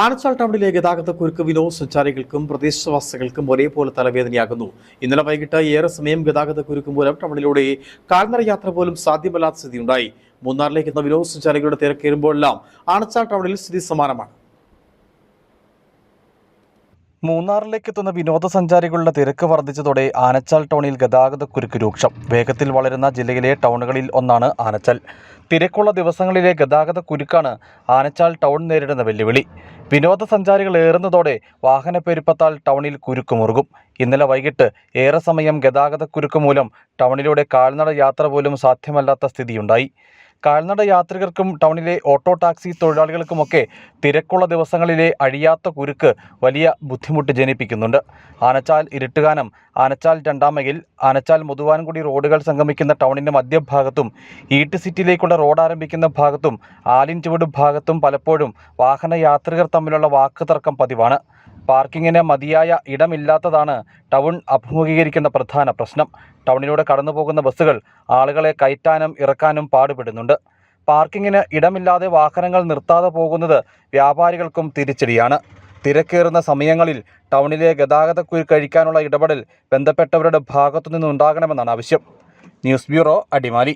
ആനച്ചാൽ ടൗണിലെ ഗതാഗത കുരുക്ക് വിനോദസഞ്ചാരികൾക്കും പ്രദേശവാസികൾക്കും ഒരേപോലെ തലവേദനയാകുന്നു. ഇന്നലെ വൈകിട്ട് ഏറെ സമയം ഗതാഗത കുരുക്ക് മൂലം ടൗണിലൂടെ കാൽനട യാത്ര പോലും സാധ്യമല്ലാത്ത സ്ഥിതിയുണ്ടായി. മൂന്നാറിലേക്ക് എത്തുന്ന വിനോദസഞ്ചാരികളുടെ തിരക്കേറുമ്പോഴെല്ലാം ആനച്ചാൽ ടൗണിൽ സ്ഥിതി സമാനമാണ്. മൂന്നാറിലേക്ക് എത്തുന്ന വിനോദസഞ്ചാരികളുടെ തിരക്ക് വർദ്ധിച്ചതോടെ ആനച്ചാൽ ടൗണിൽ ഗതാഗത കുരുക്ക് രൂക്ഷം. വേഗത്തിൽ വളരുന്ന ജില്ലയിലെ ടൗണുകളിൽ ഒന്നാണ് ആനച്ചാൽ. തിരക്കുള്ള ദിവസങ്ങളിലെ ഗതാഗത കുരുക്കാണ് ആനച്ചാൽ ടൗൺ നേരിടുന്ന വെല്ലുവിളി. വിനോദസഞ്ചാരികൾ ഏറുന്നതോടെ വാഹനപ്പെരുപ്പത്താൽ ടൗണിൽ കുരുക്ക് മുറുകും ഇന്നലെ വൈകിട്ട് ഏറെ സമയം ഗതാഗത കുരുക്ക് മൂലം ടൗണിലൂടെ കാൽനട യാത്ര പോലും സാധ്യമല്ലാത്ത സ്ഥിതിയുണ്ടായി. കാൽനട യാത്രികർക്കും ടൗണിലെ ഓട്ടോ ടാക്സി തൊഴിലാളികൾക്കുമൊക്കെ തിരക്കുള്ള ദിവസങ്ങളിലെ അഴിയാത്ത കുരുക്ക് വലിയ ബുദ്ധിമുട്ട് ജനിപ്പിക്കുന്നുണ്ട്. ആനച്ചാൽ ഇരുട്ടുകാനം ആനച്ചാൽ രണ്ടാം മൈൽ ആനച്ചാൽ മുതുവാൻകുടി റോഡുകൾ സംഗമിക്കുന്ന ടൗണിന്റെ മധ്യഭാഗത്തും ഈട്ട് സിറ്റിയിലേക്കുള്ള റോഡ് ആരംഭിക്കുന്ന ഭാഗത്തും ആലിൻ ചുവട് ഭാഗത്തും പലപ്പോഴും വാഹന യാത്രികർ തമ്മിലുള്ള വാക്കുതർക്കം പതിവാണ്. പാർക്കിങ്ങിന് മതിയായ ഇടമില്ലാത്തതാണ് ടൗൺ അഭിമുഖീകരിക്കുന്ന പ്രധാന പ്രശ്നം. ടൗണിലൂടെ കടന്നു പോകുന്ന ബസ്സുകൾ ആളുകളെ കയറ്റാനും ഇറക്കാനും പാടുപെടുന്നുണ്ട്. പാർക്കിങ്ങിന് ഇടമില്ലാതെ വാഹനങ്ങൾ നിർത്താതെ പോകുന്നത് വ്യാപാരികൾക്കും തിരിച്ചടിയാണ്. തിരക്കേറുന്ന സമയങ്ങളിൽ ടൗണിലെ ഗതാഗതക്കുരു കഴിക്കാനുള്ള ഇടപെടൽ ബന്ധപ്പെട്ടവരുടെ ഭാഗത്തു നിന്നുണ്ടാകണമെന്നാണ് ആവശ്യം. News bureau Adimali.